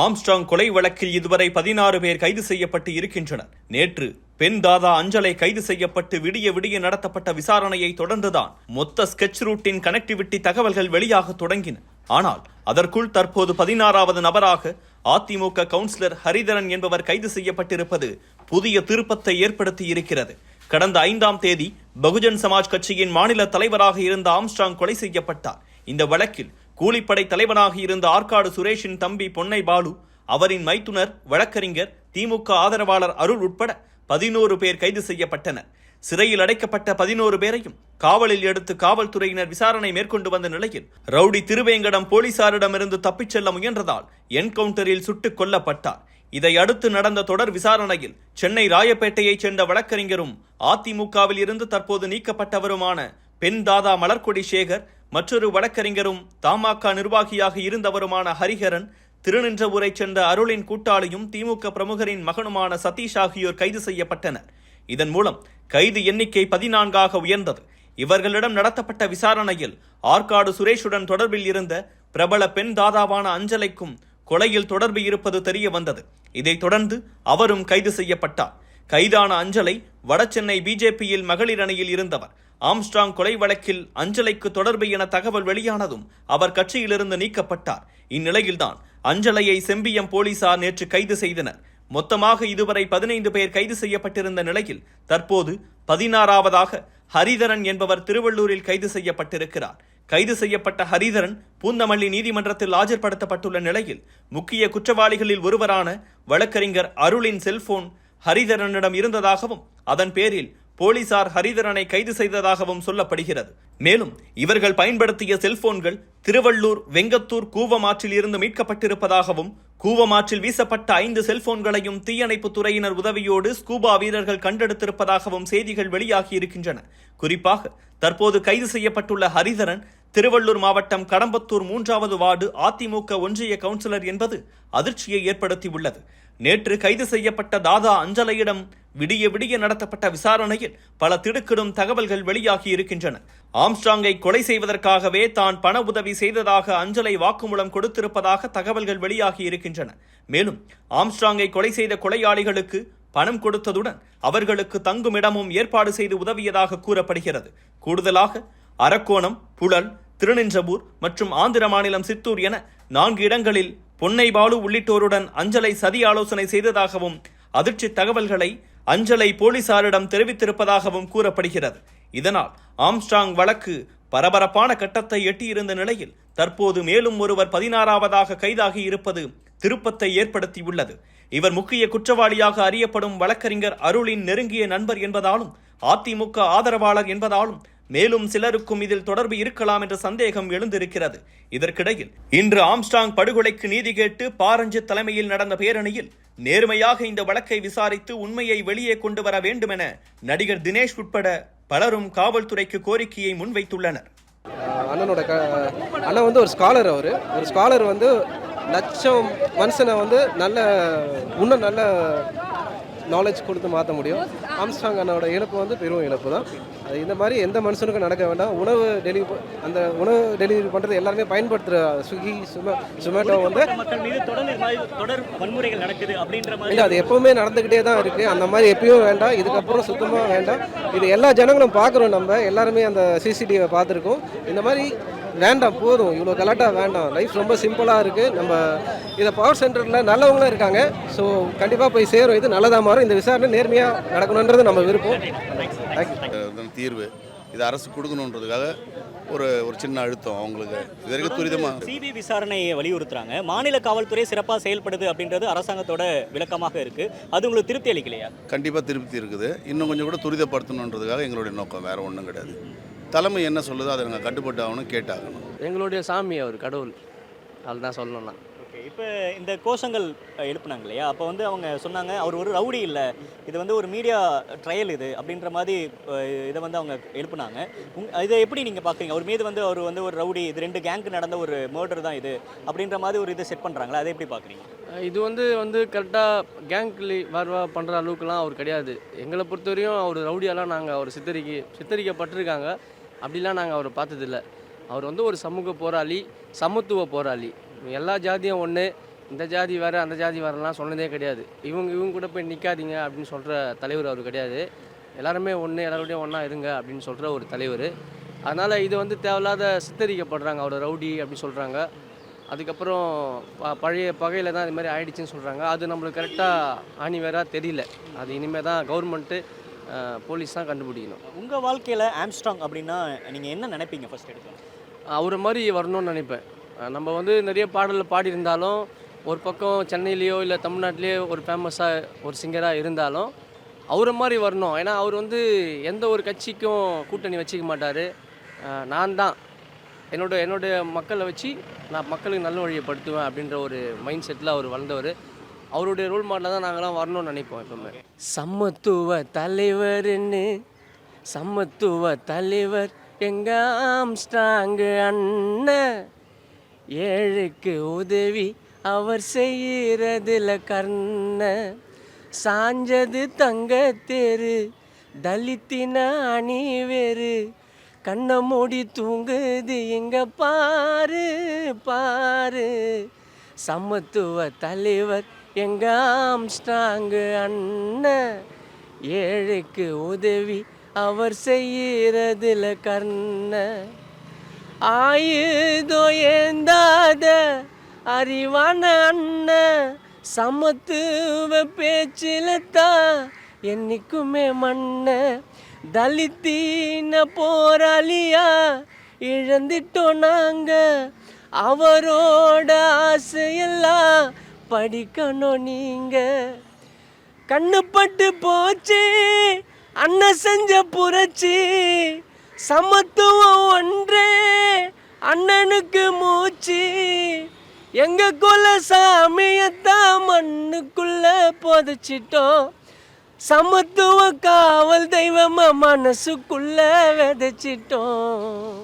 Armstrong கொலை வழக்கில் இதுவரை பதினாறு பேர் கைது செய்யப்பட்டு இருக்கின்றனர். நேற்று பெண் தாதா அஞ்சலை கைது செய்யப்பட்டு விடிய விடிய நடத்தப்பட்ட விசாரணையை தொடர்ந்துதான் மொத்த ஸ்கெட்ச் ரூட்டின் கனெக்டிவிட்டி தகவல்கள் வெளியாக தொடங்கின. ஆனால் அதற்குள் தற்போது பதினாறாவது நபராக அதிமுக கவுன்சிலர் ஹரிதரன் என்பவர் கைது செய்யப்பட்டிருப்பது புதிய திருப்பத்தை ஏற்படுத்தி இருக்கிறது. கடந்த ஐந்தாம் தேதி பகுஜன் சமாஜ் கட்சியின் மாநில தலைவராக இருந்த ஆம்ஸ்ட்ராங் கொலை செய்யப்பட்டார். இந்த வழக்கில் கூலிப்படை தலைவனாக இருந்த ஆற்காடு சுரேஷின் தம்பி பொன்னை பாலு அவரின் மைத்துனர் வழக்கறிஞர் திமுக ஆதரவாளர் அருள் உட்பட பதினோரு பேர் கைது செய்யப்பட்டனர். சிறையில் அடைக்கப்பட்ட பதினோரு பேரையும் காவலில் எடுத்து காவல்துறையினர் விசாரணை மேற்கொண்டு வந்த நிலையில் ரவுடி திருவேங்கடம் போலீசாரிடமிருந்து தப்பிச் செல்ல முயன்றதால் என்கவுண்டரில் சுட்டுக் கொல்லப்பட்டார். இதை அடுத்து நடந்த தொடர் விசாரணையில் சென்னை ராயப்பேட்டையைச் சேர்ந்த வழக்கறிஞரும் அதிமுகவில் இருந்து தற்போது நீக்கப்பட்டவருமான பெண் தாதா மலர்கொடி சேகர் மற்றொரு வழக்கறிஞரும் தமாக நிர்வாகியாக இருந்தவருமான ஹரிஹரன் திருநின்றவூரைச் சென்ற அருளின் கூட்டாளியும் திமுக பிரமுகரின் மகனுமான சதீஷ் ஆகியோர் கைது செய்யப்பட்டனர். இதன் மூலம் கைது எண்ணிக்கை பதினான்காக உயர்ந்தது. இவர்களிடம் நடத்தப்பட்ட விசாரணையில் ஆற்காடு சுரேஷுடன் தொடர்பில் இருந்த பிரபல பெண் தாதாவான அஞ்சலைக்கும் கொலையில் தொடர்பு இருப்பது தெரிய வந்தது. இதைத் தொடர்ந்து அவரும் கைது செய்யப்பட்டார். கைதான அஞ்சலை வடசென்னை பிஜேபியில் மகளிர் அணியில் இருந்தவர். ஆம்ஸ்ட்ராங் கொலை வழக்கில் அஞ்சலைக்கு தொடர்பு என தகவல் வெளியானதும் அவர் கட்சியிலிருந்து நீக்கப்பட்டார். இந்நிலையில்தான் அஞ்சலையை செம்பியம் போலீசார் நேற்று கைது செய்தனர். மொத்தமாக இதுவரை பதினைந்து பேர் கைது செய்யப்பட்டிருந்த நிலையில் தற்போது பதினாறாவதாக ஹரிதரன் என்பவர் திருவள்ளூரில் கைது செய்யப்பட்டிருக்கிறார். கைது செய்யப்பட்ட ஹரிதரன் பூந்தமல்லி நீதிமன்றத்தில் ஆஜர்படுத்தப்பட்டுள்ள நிலையில் முக்கிய குற்றவாளிகளில் ஒருவரான வழக்கறிஞர் அருளின் செல்போன் ஹரிதரனிடம் இருந்ததாகவும் அதன் பேரில் போலீசார் ஹரிதரனை கைது செய்ததாகவும் சொல்லப்படுகிறது. மேலும் இவர்கள் பயன்படுத்திய செல்போன்கள் திருவள்ளூர் வெங்கத்தூர் கூவமாற்றில் இருந்து மீட்கப்பட்டிருப்பதாகவும் கூவமாற்றில் வீசப்பட்ட ஐந்து செல்போன்களையும் தீயணைப்பு துறையினர் உதவியோடு ஸ்கூபா வீரர்கள் கண்டெடுத்திருப்பதாகவும் செய்திகள் வெளியாகி இருக்கின்றன குறிப்பாக தற்போது கைது செய்யப்பட்டுள்ள ஹரிதரன் திருவள்ளூர் மாவட்டம் கடம்பத்தூர் மூன்றாவது வார்டு அதிமுக ஒன்றிய கவுன்சிலர் என்பது அதிர்ச்சியை ஏற்படுத்தியுள்ளது. நேற்று கைது செய்யப்பட்ட தாதா அஞ்சலையிடம் விடிய விடிய நடத்தப்பட்ட விசாரணையில் பல திடுக்கிடும் தகவல்கள் வெளியாகி இருக்கின்றன. ஆம்ஸ்ட்ராங்கை கொலை செய்வதற்காகவே தான் பண உதவி செய்ததாக அஞ்சலை வாக்குமூலம் கொடுத்திருப்பதாக தகவல்கள் வெளியாகி இருக்கின்றன. மேலும் ஆம்ஸ்ட்ராங்கை கொலை செய்த கொலையாளிகளுக்கு பணம் கொடுத்ததுடன் அவர்களுக்கு தங்கும் இடமும் ஏற்பாடு செய்து உதவியதாக கூறப்படுகிறது. கூடுதலாக அரக்கோணம் புழல் திருநின்றபூர் மற்றும் ஆந்திர மாநிலம் சித்தூர் என நான்கு இடங்களில் பொன்னை பாலு உள்ளிட்டோருடன் அஞ்சலை சதி ஆலோசனை செய்ததாகவும் அதிர்ச்சி தகவல்களை அஞ்சலை போலீசாரிடம் தெரிவித்திருப்பதாகவும் கூறப்படுகிறது. இதனால் ஆம்ஸ்டாங் வழக்கு பரபரப்பான கட்டத்தை எட்டியிருந்த நிலையில் தற்போது மேலும் ஒருவர் பதினாறாவதாக கைதாகி இருப்பது திருப்பத்தை ஏற்படுத்தியுள்ளது. இவர் முக்கிய குற்றவாளியாக அறியப்படும் வழக்கறிஞர் அருளின் நெருங்கிய நண்பர் என்பதாலும் அதிமுக ஆதரவாளர் என்பதாலும் மேலும் சிலருக்கும் இதில் தொடர்பு இருக்கலாம் என்ற சந்தேகம் எழுந்திருக்கிறது. இதற்கிடையில் இன்று ஆம்ஸ்டாங் படுகொலைக்கு நீதி கேட்டு பாரஞ்சித் தலைமையில் நடந்த பேரணியில் நேர்மையாக இந்த வழக்கை விசாரித்து உண்மையை வெளியே கொண்டு வர வேண்டும் என நடிகர் தினேஷ் உட்பட பலரும் காவல்துறைக்கு கோரிக்கையை முன்வைத்துள்ளனர். அண்ணனோட க அண்ணன் வந்து ஒரு ஸ்காலர் அவர். ஒரு ஸ்காலர் வந்து லட்சம் மனுஷனை வந்து நல்ல இன்னும் நல்ல நாலேஜ் கொடுத்து மாற்ற முடியும். ஆம்ஸ்டாங் அண்ணனோட இழப்பு வந்து பெரும் இழப்பு தான். அது இந்த மாதிரி எந்த மனுஷனுக்கும் நடக்க வேண்டாம். உணவு டெலிவரி அந்த உணவு டெலிவரி பண்ணுறது எல்லாருமே பயன்படுத்துகிற ஸ்விக்கி சும ஜொமேட்டோ வந்து தொடர் வன்முறைகள் நடக்குது அப்படின்ற மாதிரி இல்லை அது எப்பவுமே நடந்துக்கிட்டே தான் இருக்குது அந்த மாதிரி எப்பயும் வேண்டாம். இதுக்கப்புறம் சுத்தமாக வேண்டாம். இது எல்லா ஜனங்களும் பார்க்குறோம் நம்ம. எல்லாருமே அந்த சிசிடிவியை பார்த்துருக்கோம். இந்த மாதிரி வேண்டாம் போதும். இவ்வளோ கலாட்டாக வேண்டாம். லைஃப் ரொம்ப சிம்பிளாக இருக்குது நம்ம இதை பவர் சென்டரில் நல்லவங்களும் இருக்காங்க. ஸோ கண்டிப்பாக போய் சேரும். இது நல்லதாக மாறும். இந்த விசாரணை நேர்மையாக நடக்கணுன்றது நம்ம விருப்பம். தீர்வு. இது அரசு கொடுக்கணுன்றதுக்காக ஒரு ஒரு சின்ன அழுத்தம் அவங்களுக்கு. இது வரைக்கும் துரிதமாக சிபி விசாரணையை வலியுறுத்துறாங்க. மாநில காவல்துறை சிறப்பாக செயல்படுது அப்படின்றது அரசாங்கத்தோட விளக்கமாக இருக்கு. அது உங்களுக்கு திருப்தி அளிக்கலையா? கண்டிப்பாக திருப்தி இருக்குது. இன்னும் கொஞ்சம் கூட துரிதப்படுத்தணுன்றதுக்காக எங்களுடைய நோக்கம் வேறு ஒன்றும் கிடையாது. தலைமை என்ன சொல்லுதோ அதை நாங்கள் கட்டுப்பட்டு ஆகணும் கேட்டாகணும். எங்களுடைய சாமி அவர் கடவுள். அதுதான் சொல்லணும்னா. ஓகே இப்போ இந்த கோஷங்கள் எழுப்புனாங்க இல்லையா? அப்போ வந்து அவங்க சொன்னாங்க அவர் ஒரு ரவுடி இல்லை. இது வந்து ஒரு மீடியா ட்ரையல் இது அப்படின்ற மாதிரி இதை வந்து அவங்க எழுப்புனாங்க. உங் இதை எப்படி நீங்கள் பார்க்குறீங்க அவர் மீது வந்து அவர் வந்து ஒரு ரவுடி இது ரெண்டு கேங்க்கு நடந்த ஒரு மர்டர் தான் இது அப்படின்ற மாதிரி ஒரு இதை செட் பண்ணுறாங்களா அதை எப்படி பார்க்குறீங்க இது வந்து வந்து கரெக்டாக கேங்க்லி வரவா பண்ணுற அளவுக்குலாம் அவர் கிடையாது. எங்களை பொறுத்தவரையும் அவர் ரவுடியாலாம் நாங்கள் அவர் சித்தரிக்கை சித்தரிக்கப்பட்டிருக்காங்க. அப்படிலாம் நாங்கள் அவரை பார்த்ததில்ல. அவர் வந்து ஒரு சமூக போராளி சமத்துவ போராளி. எல்லா ஜாதியும் ஒன்று இந்த ஜாதி வேறு அந்த ஜாதி வேறலாம் சொன்னதே கிடையாது. இவங்க இவங்க கூட போய் நிற்காதீங்க அப்படின்னு சொல்கிற தலைவர் அவர் கிடையாது. எல்லாருமே ஒன்று எல்லாரோடையும் ஒன்றா இருங்க அப்படின்னு சொல்கிற ஒரு தலைவர். அதனால் இது வந்து தேவையில்லாத சித்தரிக்கப்படுறாங்க அவரோட ரவுடி அப்படின்னு சொல்கிறாங்க அதுக்கப்புறம் ப- பழைய பகையில் தான் இது மாதிரி ஆயிடுச்சுன்னு சொல்கிறாங்க அது நம்மளுக்கு கரெக்டாக ஆணி வேறாக தெரியல. அது இனிமேல் தான் கவர்மெண்ட்டு போலீஸ் தான் கண்டுபிடிக்கணும். உங்கள் வாழ்க்கையில் ஆம்ஸ்ட்ராங் அப்படின்னா நீங்கள் என்ன நினைப்பீங்க ஃபர்ஸ்ட் எடுக்கலாம் அவரை மாதிரி வரணும்னு நினைப்பேன். நம்ம வந்து நிறைய பாடலில் பாடியிருந்தாலும் ஒரு பக்கம் சென்னையிலேயோ இல்லை தமிழ்நாட்டிலேயோ ஒரு ஃபேமஸாக ஒரு சிங்கராக இருந்தாலும் அவரை மாதிரி வரணும். ஏன்னா அவர் வந்து எந்த ஒரு கட்சிக்கும் கூட்டணி வச்சுக்க மாட்டார். நான் தான். என்னோட என்னுடைய மக்களை வச்சு நான் மக்களுக்கு நல்ல வழியை படுத்துவேன் அப்படின்ற ஒரு மைண்ட் செட்டில் அவர் வளர்ந்தவர். அவருடைய ரோல் மாடலாக தான் நாங்களாம் வரணும்னு நினைப்போம் எப்பவுமே. சமத்துவ தலைவர்னு சமத்துவ தலைவர் எங்க ஆம்ஸ்டாங்கு அண்ணன்? ஏழுக்கு உதவி அவர் செய்கிறதில் கர்ண சாஞ்சது தங்க தேரு தலித்தின அணி வேறு. கண்ணை மூடி தூங்குது எங்க பாரு பாரு. சமத்துவ தலைவர் எங்க ஆம்ஸ்டாங்கு அண்ணன். ஏழைக்கு உதவி அவர் செய்யறதுல கர்ண. ஆயுதோ ஏந்தாத அறிவான அண்ணன் சமத்துவ பேச்சில தான் என்னைக்குமே மண்ண. தலித்தீன போராளியா இழந்துட்டோம் நாங்கள் அவரோட ஆசையெல்லாம் படிக்கணும் நீங்க. கண்ணுப்பட்டு போச்சு அண்ணன் செஞ்ச புரட்சி சமத்துவம் ஒன்றே அண்ணனுக்கு மூச்சு. எங்க குல சாமியத்தான் மண்ணுக்குள்ள புதைச்சிட்டோம். சமத்துவ காவல் தெய்வமா மனசுக்குள்ள விதைச்சிட்டோம்.